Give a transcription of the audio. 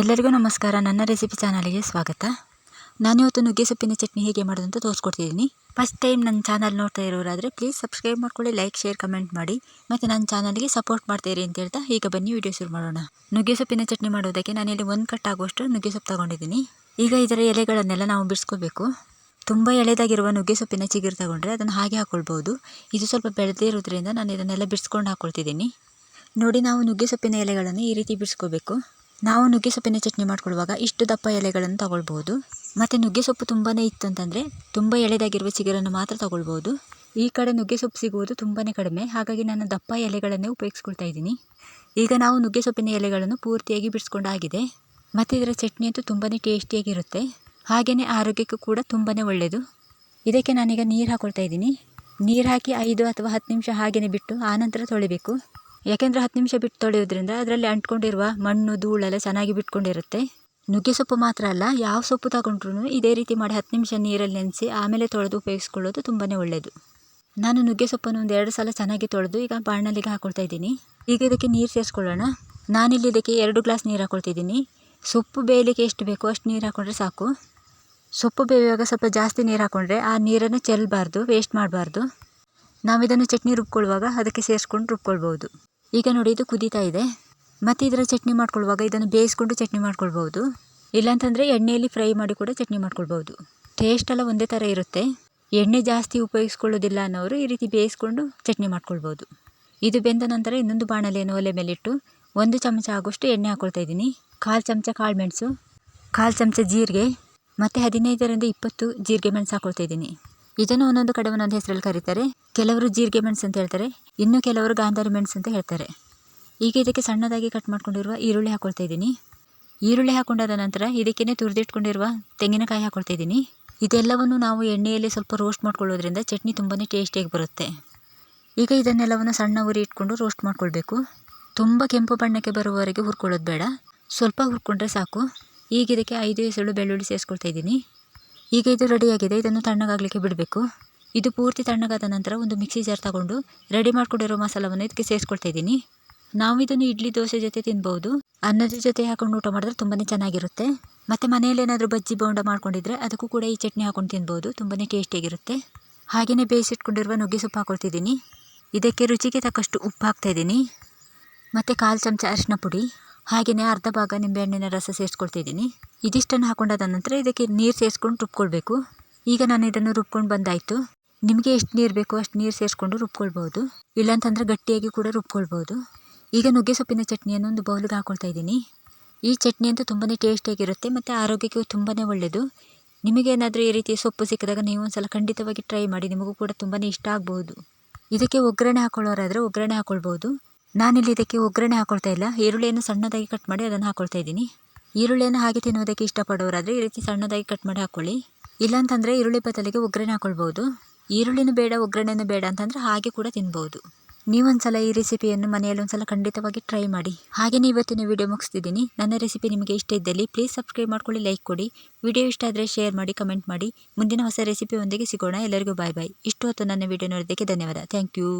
ಎಲ್ಲರಿಗೂ ನಮಸ್ಕಾರ. ನನ್ನ ರೆಸಿಪಿ ಚಾನಲ್ಗೆ ಸ್ವಾಗತ. ನಾನಿವತ್ತು ನುಗ್ಗೆ ಸೊಪ್ಪಿನ ಚಟ್ನಿ ಹೇಗೆ ಮಾಡೋದು ಅಂತ ತೋರಿಸ್ಕೊಡ್ತಿದ್ದೀನಿ. ಫಸ್ಟ್ ಟೈಮ್ ನನ್ನ ಚಾನಲ್ ನೋಡ್ತಾ ಇರೋರಾದರೆ ಪ್ಲೀಸ್ ಸಬ್ಸ್ಕ್ರೈಬ್ ಮಾಡ್ಕೊಳ್ಳಿ ಲೈಕ್ ಶೇರ್ ಕಮೆಂಟ್ ಮಾಡಿ. ಮತ್ತು ನನ್ನ ಚಾನಲ್ಗೆ ಸಪೋರ್ಟ್ ಮಾಡ್ತೀರಿ ಅಂತ ಹೇಳ್ತಾ ಈಗ ಬನ್ನಿ ವಿಡಿಯೋ ಶುರು ಮಾಡೋಣ. ನುಗ್ಗೆ ಸೊಪ್ಪಿನ ಚಟ್ನಿ ಮಾಡೋದಕ್ಕೆ ನಾನಿಲ್ಲಿ ಒಂದು ಕಟ್ ಆಗುವಷ್ಟು ನುಗ್ಗೆ ಸೊಪ್ಪು ತೊಗೊಂಡಿದ್ದೀನಿ. ಈಗ ಇದರ ಎಲೆಗಳನ್ನೆಲ್ಲ ನಾವು ಬಿಡಿಸ್ಕೋಬೇಕು. ತುಂಬ ಎಳೆದಾಗಿರುವ ನುಗ್ಗೆ ಸೊಪ್ಪಿನ ಚಿಗುರು ತಗೊಂಡ್ರೆ ಅದನ್ನು ಹಾಗೆ ಹಾಕ್ಕೊಳ್ಬೋದು ಇದು ಸ್ವಲ್ಪ ಬೆಳೆದಿರೋದ್ರಿಂದ ನಾನು ಇದನ್ನೆಲ್ಲ ಬಿಡಿಸ್ಕೊಂಡು ಹಾಕ್ಕೊಳ್ತಿದ್ದೀನಿ ನೋಡಿ, ನಾವು ನುಗ್ಗೆ ಸೊಪ್ಪಿನ ಎಲೆಗಳನ್ನು ಈ ರೀತಿ ಬಿಡಿಸ್ಕೋಬೇಕು. ನಾವು ನುಗ್ಗೆ ಸೊಪ್ಪಿನ ಚಟ್ನಿ ಮಾಡ್ಕೊಳ್ಳುವಾಗ ಇಷ್ಟು ದಪ್ಪ ಎಲೆಗಳನ್ನು ತಗೊಳ್ಬೋದು. ಮತ್ತು ನುಗ್ಗೆ ಸೊಪ್ಪು ತುಂಬಾ ಇತ್ತು ಅಂತಂದರೆ ತುಂಬ ಎಳೆದಾಗಿರುವ ಚಿಗುರನ್ನು ಮಾತ್ರ ತಗೊಳ್ಬೋದು. ಈ ಕಡೆ ನುಗ್ಗೆ ಸೊಪ್ಪು ಸಿಗುವುದು ತುಂಬಾ ಕಡಿಮೆ. ಹಾಗಾಗಿ ನಾನು ದಪ್ಪ ಎಲೆಗಳನ್ನೇ ಉಪಯೋಗಿಸ್ಕೊಳ್ತಾ ಇದ್ದೀನಿ. ಈಗ ನಾವು ನುಗ್ಗೆ ಸೊಪ್ಪಿನ ಎಲೆಗಳನ್ನು ಪೂರ್ತಿಯಾಗಿ ಬಿಡಿಸ್ಕೊಂಡಾಗಿದೆ. ಮತ್ತು ಇದರ ಚಟ್ನಿ ಅಂತೂ ತುಂಬಾ ಟೇಸ್ಟಿಯಾಗಿರುತ್ತೆ. ಹಾಗೆಯೇ ಆರೋಗ್ಯಕ್ಕೂ ಕೂಡ ತುಂಬಾ ಒಳ್ಳೆಯದು ಇದಕ್ಕೆ ನಾನೀಗ ನೀರು ಹಾಕ್ಕೊಳ್ತಾ ಇದ್ದೀನಿ. ನೀರು ಹಾಕಿ ಐದು ಅಥವಾ ಹತ್ತು ನಿಮಿಷ ಹಾಗೆಯೇ ಬಿಟ್ಟು ಆನಂತರ ತೊಳಿಬೇಕು. ಯಾಕೆಂದರೆ ಹತ್ತು ನಿಮಿಷ ಬಿಟ್ಟು ತೊಳೆಯೋದ್ರಿಂದ ಅದರಲ್ಲಿ ಅಂಟ್ಕೊಂಡಿರುವ ಮಣ್ಣು, ಧೂಳೆಲ್ಲ ಚೆನ್ನಾಗಿ ಬಿಟ್ಕೊಂಡಿರುತ್ತೆ. ನುಗ್ಗೆ ಸೊಪ್ಪು ಮಾತ್ರ ಅಲ್ಲ, ಯಾವ ಸೊಪ್ಪು ತಗೊಂಡ್ರೂ ಇದೇ ರೀತಿ ಮಾಡಿ ಹತ್ತು ನಿಮಿಷ ನೀರಲ್ಲಿ ನೆನೆಸಿ ಆಮೇಲೆ ತೊಳೆದು ಉಪಯೋಗಿಸ್ಕೊಳ್ಳೋದು ತುಂಬಾ ಒಳ್ಳೆಯದು ನಾನು ನುಗ್ಗೆ ಸೊಪ್ಪನ್ನು ಒಂದು ಎರಡು ಸಲ ಚೆನ್ನಾಗಿ ತೊಳೆದು ಈಗ ಬಾಣಲಿಗೆ ಹಾಕೊಳ್ತಾ ಇದ್ದೀನಿ. ಈಗ ಇದಕ್ಕೆ ನೀರು ಸೇರಿಸ್ಕೊಳ್ಳೋಣ. ನಾನಿಲ್ಲಿ ಇದಕ್ಕೆ ಎರಡು ಗ್ಲಾಸ್ ನೀರು ಹಾಕ್ಕೊಳ್ತಿದ್ದೀನಿ ಸೊಪ್ಪು ಬೇಯಲಿಕ್ಕೆ ಎಷ್ಟು ಬೇಕೋ ಅಷ್ಟು ನೀರು ಹಾಕೊಂಡ್ರೆ ಸಾಕು. ಸೊಪ್ಪು ಬೇಯುವಾಗ ಸ್ವಲ್ಪ ಜಾಸ್ತಿ ನೀರು ಹಾಕ್ಕೊಂಡ್ರೆ ಆ ನೀರನ್ನು ಚೆಲ್ಲಬಾರ್ದು ವೇಸ್ಟ್ ಮಾಡಬಾರ್ದು. ನಾವು ಇದನ್ನು ಚಟ್ನಿ ರುಬ್ಕೊಳ್ಳುವಾಗ ಅದಕ್ಕೆ ಸೇರಿಸ್ಕೊಂಡು ರುಬ್ಕೊಳ್ಬೋದು ಈಗ ನೋಡಿ, ಇದು ಕುದೀತಾ ಇದೆ. ಮತ್ತು ಇದರ ಚಟ್ನಿ ಮಾಡ್ಕೊಳ್ಳುವಾಗ ಇದನ್ನು ಬೇಯಿಸ್ಕೊಂಡು ಚಟ್ನಿ ಮಾಡ್ಕೊಳ್ಬೋದು ಇಲ್ಲಾಂತಂದರೆ ಎಣ್ಣೆಯಲ್ಲಿ ಫ್ರೈ ಮಾಡಿ ಕೂಡ ಚಟ್ನಿ ಮಾಡ್ಕೊಳ್ಬೋದು ಟೇಸ್ಟ್ ಎಲ್ಲ ಒಂದೇ ಥರ ಇರುತ್ತೆ. ಎಣ್ಣೆ ಜಾಸ್ತಿ ಉಪಯೋಗಿಸ್ಕೊಳ್ಳೋದಿಲ್ಲ ಅನ್ನೋರು ಈ ರೀತಿ ಬೇಯಿಸ್ಕೊಂಡು ಚಟ್ನಿ ಮಾಡ್ಕೊಳ್ಬೋದು ಇದು ಬೆಂದ ನಂತರ ಇನ್ನೊಂದು ಬಾಣಲೆಯನ್ನು ಒಲೆ ಮೇಲಿಟ್ಟು ಒಂದು ಚಮಚ ಆಗುವಷ್ಟು ಎಣ್ಣೆ ಹಾಕ್ಕೊಳ್ತಾ ಇದ್ದೀನಿ. ಕಾಲು ಚಮಚ ಕಾಳು ಮೆಣಸು, ಕಾಲು ಚಮಚ ಜೀರಿಗೆ, ಮತ್ತು ಹದಿನೈದರಿಂದ ಇಪ್ಪತ್ತು ಜೀರಿಗೆ ಮೆಣಸು ಹಾಕ್ಕೊಳ್ತಾ ಇದ್ದೀನಿ. ಇದನ್ನು ಒಂದೊಂದು ಕಡೆ ಒಂದೊಂದು ಹೆಸರಲ್ಲಿ ಕರೀತಾರೆ. ಕೆಲವರು ಜೀರಿಗೆ ಮೆಣಸು ಅಂತ ಹೇಳ್ತಾರೆ. ಇನ್ನು ಕೆಲವರು ಗಾಂಧಾರಿ ಮೆಣಸು ಅಂತ ಹೇಳ್ತಾರೆ. ಈಗ ಇದಕ್ಕೆ ಸಣ್ಣದಾಗಿ ಕಟ್ ಮಾಡ್ಕೊಂಡಿರುವ ಈರುಳ್ಳಿ ಹಾಕ್ಕೊಳ್ತಾ ಇದ್ದೀನಿ. ಈರುಳ್ಳಿ ಹಾಕೊಂಡಾದ ನಂತರ ಇದಕ್ಕೇ ತುರಿದಿಟ್ಕೊಂಡಿರುವ ತೆಂಗಿನಕಾಯಿ ಹಾಕ್ಕೊಳ್ತಾ ಇದ್ದೀನಿ. ಇದೆಲ್ಲವನ್ನು ನಾವು ಎಣ್ಣೆಯಲ್ಲಿ ಸ್ವಲ್ಪ ರೋಸ್ಟ್ ಮಾಡ್ಕೊಳ್ಳೋದ್ರಿಂದ ಚಟ್ನಿ ತುಂಬಾ ಟೇಸ್ಟಿಯಾಗಿ ಬರುತ್ತೆ. ಈಗ ಇದನ್ನೆಲ್ಲವನ್ನು ಸಣ್ಣ ಉರಿ ಇಟ್ಕೊಂಡು ರೋಸ್ಟ್ ಮಾಡ್ಕೊಳ್ಬೇಕು. ತುಂಬ ಕೆಂಪು ಬಣ್ಣಕ್ಕೆ ಬರುವವರೆಗೆ ಹುರ್ಕೊಳ್ಳೋದು ಬೇಡ. ಸ್ವಲ್ಪ ಹುರ್ಕೊಂಡ್ರೆ ಸಾಕು. ಈಗ ಇದಕ್ಕೆ ಐದು ಎಸಳು ಬೆಳ್ಳುಳ್ಳಿ ಸೇರಿಸ್ಕೊಳ್ತಾ ಇದ್ದೀನಿ. ಈಗ ಇದು ರೆಡಿಯಾಗಿದೆ ಇದನ್ನು ತಣ್ಣಗಾಗಲಿಕ್ಕೆ ಬಿಡಬೇಕು. ಇದು ಪೂರ್ತಿ ತಣ್ಣಗಾದ ನಂತರ ಒಂದು ಮಿಕ್ಸಿ ಜಾರ್ ತಗೊಂಡು ರೆಡಿ ಮಾಡಿಕೊಂಡಿರೋ ಮಸಾಲವನ್ನು ಇದಕ್ಕೆ ಸೇರಿಸ್ಕೊಳ್ತಾ ಇದ್ದೀನಿ. ನಾವು ಇದನ್ನು ಇಡ್ಲಿ, ದೋಸೆ ಜೊತೆ ತಿನ್ಬೋದು. ಅನ್ನದ ಜೊತೆ ಹಾಕೊಂಡು ಊಟ ಮಾಡಿದ್ರೆ ತುಂಬಾ ಚೆನ್ನಾಗಿರುತ್ತೆ. ಮತ್ತು ಮನೆಯಲ್ಲೇನಾದರೂ ಬಜ್ಜಿ, ಬೋಂಡ ಮಾಡ್ಕೊಂಡಿದ್ರೆ ಅದಕ್ಕೂ ಕೂಡ ಈ ಚಟ್ನಿ ಹಾಕೊಂಡು ತಿನ್ಬೋದು. ತುಂಬಾ ಟೇಸ್ಟಿಯಾಗಿರುತ್ತೆ ಹಾಗೆಯೇ ಬೇಯಿಸಿಟ್ಕೊಂಡಿರುವ ನುಗ್ಗೆ ಸೊಪ್ಪು ಹಾಕೊಳ್ತಿದ್ದೀನಿ. ಇದಕ್ಕೆ ರುಚಿಗೆ ತಕ್ಕಷ್ಟು ಉಪ್ಪು ಹಾಕ್ತಾಯಿದ್ದೀನಿ ಮತ್ತು ಕಾಲು ಚಮಚ ಅರಿಶಿನ ಪುಡಿ. ಹಾಗೆಯೇ ಅರ್ಧ ಭಾಗ ನಿಂಬೆಹಣ್ಣಿನ ರಸ ಸೇರಿಸ್ಕೊಳ್ತಿದ್ದೀನಿ. ಇದಿಷ್ಟನ್ನು ಹಾಕೊಂಡಾದ ನಂತರ ಇದಕ್ಕೆ ನೀರು ಸೇರಿಸ್ಕೊಂಡು ರುಬ್ಕೊಳ್ಬೇಕು. ಈಗ ನಾನು ಇದನ್ನು ರುಬ್ಕೊಂಡು ಬಂದಾಯಿತು. ನಿಮಗೆ ಎಷ್ಟು ನೀರು ಬೇಕೋ ಅಷ್ಟು ನೀರು ಸೇರಿಸ್ಕೊಂಡು ರುಬ್ಕೊಳ್ಬೋದು ಇಲ್ಲಾಂತಂದರೆ ಗಟ್ಟಿಯಾಗಿ ಕೂಡ ರುಬ್ಕೊಳ್ಬೋದು ಈಗ ನುಗ್ಗೆ ಸೊಪ್ಪಿನ ಚಟ್ನಿಯನ್ನು ಒಂದು ಬೌಲಿಗೆ ಹಾಕ್ಕೊಳ್ತಾ ಇದ್ದೀನಿ. ಈ ಚಟ್ನಿ ಅಂತೂ ತುಂಬಾ ಟೇಸ್ಟಿಯಾಗಿರುತ್ತೆ ಮತ್ತು ಆರೋಗ್ಯಕ್ಕೆ ತುಂಬಾ ಒಳ್ಳೆಯದು ನಿಮಗೇನಾದರೂ ಈ ರೀತಿ ಸೊಪ್ಪು ಸಿಕ್ಕಿದಾಗ ನೀವು ಒಂದು ಸಲ ಖಂಡಿತವಾಗಿ ಟ್ರೈ ಮಾಡಿ, ನಿಮಗೂ ಕೂಡ ತುಂಬಾ ಇಷ್ಟ ಆಗ್ಬೋದು ಇದಕ್ಕೆ ಒಗ್ಗರಣೆ ಹಾಕೊಳ್ಳೋರಾದರೆ ಒಗ್ಗರಣೆ ಹಾಕ್ಕೊಳ್ಬೋದು ನಾನಿಲ್ಲಿ ಇದಕ್ಕೆ ಒಗ್ಗರಣೆ ಹಾಕೊಳ್ತಾ ಇಲ್ಲ. ಈರುಳ್ಳಿಯನ್ನು ಸಣ್ಣದಾಗಿ ಕಟ್ ಮಾಡಿ ಅದನ್ನು ಹಾಕೊಳ್ತಾ ಇದ್ದೀನಿ. ಈರುಳ್ಳಿಯನ್ನು ಹಾಗೆ ತಿನ್ನೋದಕ್ಕೆ ಇಷ್ಟಪಡೋರಾದರೆ ಈ ರೀತಿ ಸಣ್ಣದಾಗಿ ಕಟ್ ಮಾಡಿ ಹಾಕ್ಕೊಳ್ಳಿ ಇಲ್ಲಾಂತಂದರೆ ಈರುಳ್ಳಿ ಬದಲಿಗೆ ಒಗ್ಗರಣೆ ಹಾಕೊಳ್ಬೋದು ಈರುಳ್ಳಿನೂ ಬೇಡ, ಒಗ್ಗರಣೆನೂ ಬೇಡ ಅಂತಂದರೆ ಹಾಗೆ ಕೂಡ ತಿನ್ಬೋದು ನೀವೊಂದ್ಸಲ ಈ ರೆಸಿಪಿಯನ್ನು ಮನೆಯಲ್ಲಿ ಒಂದ್ಸಲ ಖಂಡಿತವಾಗಿ ಟ್ರೈ ಮಾಡಿ. ಹಾಗೆ ಇವತ್ತಿನ ವಿಡಿಯೋ ಮುಗಿಸ್ತಿದ್ದೀನಿ. ನನ್ನ ರೆಸಿಪಿ ನಿಮಗೆ ಇಷ್ಟ ಇದ್ದಲ್ಲಿ ಪ್ಲೀಸ್ ಸಬ್ಸ್ಕ್ರೈಬ್ ಮಾಡ್ಕೊಳ್ಳಿ ಲೈಕ್ ಕೊಡಿ. ವಿಡಿಯೋ ಇಷ್ಟ ಆದರೆ ಶೇರ್ ಮಾಡಿ ಕಮೆಂಟ್ ಮಾಡಿ. ಮುಂದಿನ ಹೊಸ ರೆಸಿಪಿಯೊಂದಿಗೆ ಸಿಗೋಣ. ಎಲ್ಲರಿಗೂ ಬಾಯ್ ಬಾಯ್ ಇಷ್ಟು ಹೊತ್ತು ನನ್ನ ವಿಡಿಯೋ ನೋಡೋದಕ್ಕೆ ಧನ್ಯವಾದ. Thank you